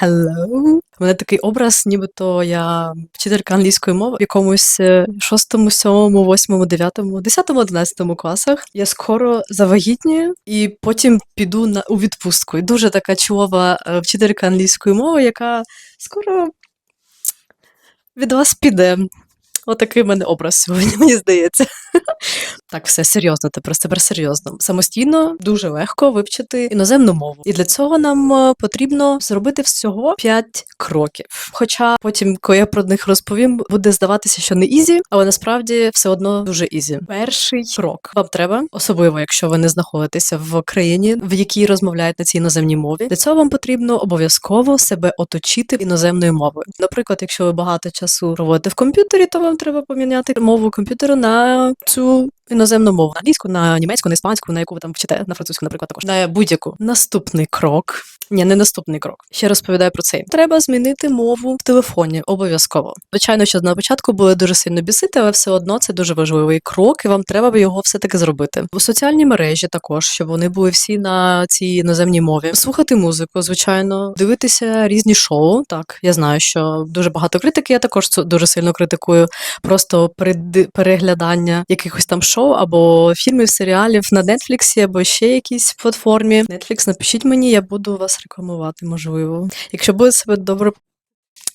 Hello. У мене такий образ, нібито я вчителька англійської мови в якомусь е, шостому, сьомому, восьмому, дев'ятому, десятому, одинадцятому класах. Я скоро завагітнюю і потім піду на у відпустку. І дуже така чудова е, вчителька англійської мови, яка скоро від вас піде. Отакий в мене образ сьогодні, мені здається. Так, все серйозно, тепер тепер серйозно. Самостійно дуже легко вивчити іноземну мову. І для цього нам е, потрібно зробити всього 5 кроків. Хоча потім, коли я про них розповім, буде здаватися, що не ізі, але насправді все одно дуже ізі. Перший крок вам треба, особливо якщо ви не знаходитеся в країні, в якій розмовляють на цій іноземній мові. Для цього вам потрібно обов'язково себе оточити іноземною мовою. Наприклад, якщо ви багато часу проводите в комп'ютері, то вам треба поміняти мову комп'ютеру на цю іноземну мову на англійську, на німецьку, на іспанську, на яку ви там вчите, на французьку, наприклад, також на будь-яку. Наступний крок. Ні, не наступний крок. Ще розповідаю про це. Треба змінити мову в телефоні обов'язково. Звичайно, що на початку були дуже сильно бісити, але все одно це дуже важливий крок, і вам треба його все таки зробити. У соціальній мережі також, щоб вони були всі на цій іноземній мові. Слухати музику, звичайно, дивитися різні шоу. Так, я знаю, що дуже багато критики. Я також дуже сильно критикую. Просто переглядання якихось там шоу або фільмів, серіалів на Нетфліксі або ще якійсь платформі. Netflix, напишіть мені, я буду вас рекламувати, можливо. Якщо буде себе добре.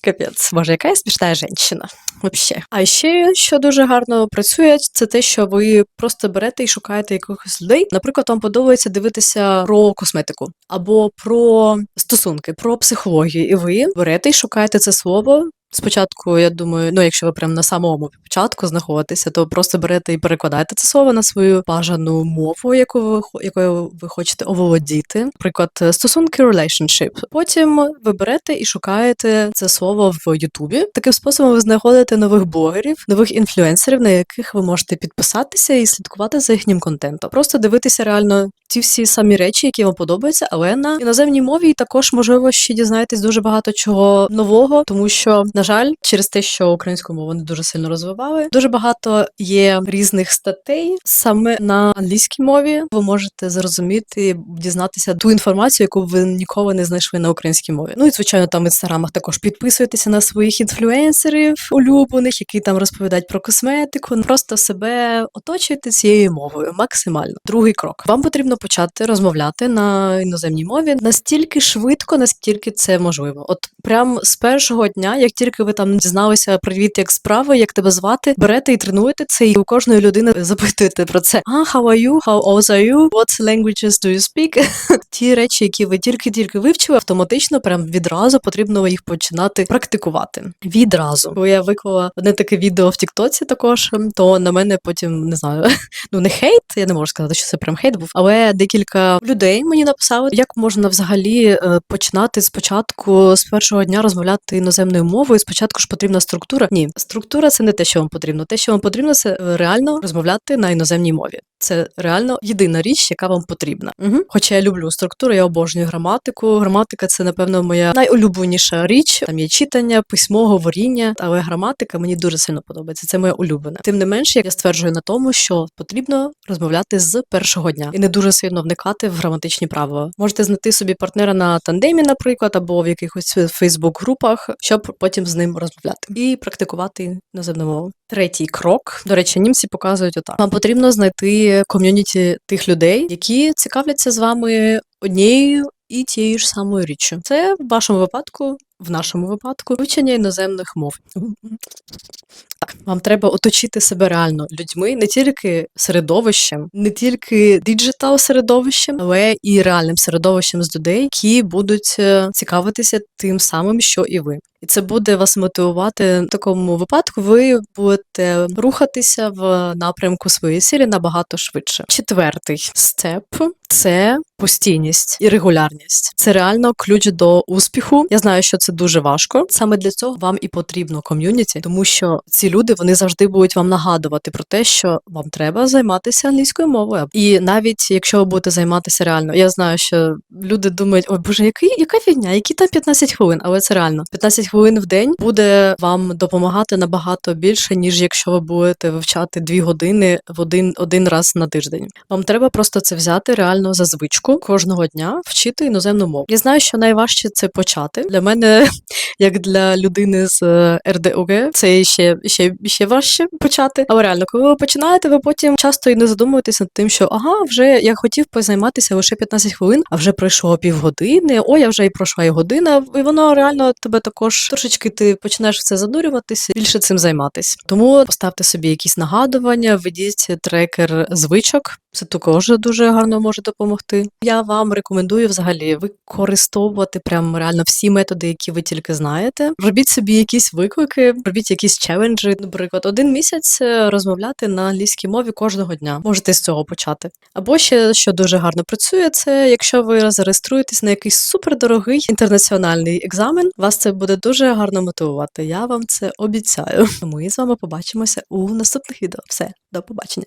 Капець, боже, яка я смішна жінка. Вообще. А ще, що дуже гарно працює, це те, що ви просто берете і шукаєте якихось людей. Наприклад, вам подобається дивитися про косметику або про стосунки, про психологію, і ви берете і шукаєте це слово. Спочатку, я думаю, ну якщо ви прямо на самому початку знаходитеся, то просто берете і перекладаєте це слово на свою бажану мову, яку ви якою ви хочете оволодіти. Наприклад, стосунки relationship. Потім ви берете і шукаєте це слово в Ютубі. Таким способом ви знаходите нових блогерів, нових інфлюенсерів, на яких ви можете підписатися і слідкувати за їхнім контентом. Просто дивитися реально ті всі самі речі, які вам подобаються, але на іноземній мові також можливо ще дізнаєтесь дуже багато чого нового, тому що, на жаль, через те, що українську мову не дуже сильно розвивали, дуже багато є різних статей саме на англійській мові. Ви можете зрозуміти, дізнатися ту інформацію, яку ви ніколи не знайшли на українській мові. Ну і звичайно, там в інстаграмах також підписуйтеся на своїх інфлюенсерів улюблених, які там розповідають про косметику. Просто себе оточуйте цією мовою максимально. Другий крок. Вам потрібно почати розмовляти на іноземній мові настільки швидко, наскільки це можливо. От прям з першого дня, як тільки ви там дізналися привіт, як справи, як тебе звати, берете і тренуєте це, і у кожної людини запитуєте про це. А how are you? How old are you? What languages do you speak? Ті речі, які ви тільки-тільки вивчили, автоматично прям відразу потрібно їх починати практикувати. Відразу. Бо я виклала одне таке відео в Тіктоці також, то на мене потім не знаю, ну не хейт, я не можу сказати, що це прям хейт був, але декілька людей мені написали, як можна взагалі е, починати спочатку з першого дня розмовляти іноземною мовою. Спочатку ж потрібна структура. Ні, структура це не те, що вам потрібно. Те, що вам потрібно, це е, реально розмовляти на іноземній мові. Це реально єдина річ, яка вам потрібна. Угу. Хоча я люблю структуру, я обожнюю граматику. Граматика це, напевно, моя найулюбленіша річ. Там є читання, письмо, говоріння, але граматика мені дуже сильно подобається. Це моя улюблена. Тим не менше, я стверджую на тому, що потрібно розмовляти з першого дня і не дуже сильно вникати в граматичні правила. Можете знайти собі партнера на тандемі, наприклад, або в якихось Фейсбук-групах, щоб потім з ним розмовляти і практикувати іноземну мову. Третій крок. До речі, німці показують отак. Вам потрібно знайти ком'юніті тих людей, які цікавляться з вами однією і тією ж самою річчю. Це в вашому випадку, в нашому випадку, вивчення іноземних мов. Так, вам треба оточити себе реально людьми, не тільки середовищем, не тільки діджитал середовищем, але і реальним середовищем з людей, які будуть е, цікавитися тим самим, що і ви. І це буде вас мотивувати в такому випадку. Ви будете рухатися в напрямку своєї цілі набагато швидше. Четвертий степ це постійність і регулярність. Це реально ключ до успіху. Я знаю, що це дуже важко. Саме для цього вам і потрібно ком'юніті, тому що ці люди вони завжди будуть вам нагадувати про те, що вам треба займатися англійською мовою. І навіть якщо ви будете займатися реально, я знаю, що люди думають, ой, боже, який, яка фігня, які там 15 хвилин, але це реально 15 хвилин в день буде вам допомагати набагато більше, ніж якщо ви будете вивчати 2 години в один, один раз на тиждень. Вам треба просто це взяти реально за звичку кожного дня вчити іноземну мову. Я знаю, що найважче це почати. Для мене, як для людини з е, РДОГ, це ще, ще, ще важче почати. Але реально, коли ви починаєте, ви потім часто і не задумуєтесь над тим, що ага, вже я хотів позайматися лише 15 хвилин, а вже пройшло півгодини. Ой, я вже і пройшла і година, і воно реально тебе також трошечки ти починаєш в це занурюватися, більше цим займатися. Тому поставте собі якісь нагадування, введіть трекер звичок. Це також дуже гарно може допомогти. Я вам рекомендую взагалі використовувати прям реально всі методи, які ви тільки знаєте. Робіть собі якісь виклики, робіть якісь челенджі. Наприклад, один місяць е, розмовляти на англійській мові кожного дня. Можете з цього почати. Або ще що дуже гарно працює, це якщо ви зареєструєтесь на якийсь супердорогий інтернаціональний екзамен, вас це буде дуже гарно мотивувати. Я вам це обіцяю. Ми з вами побачимося у наступних відео. Все, до побачення.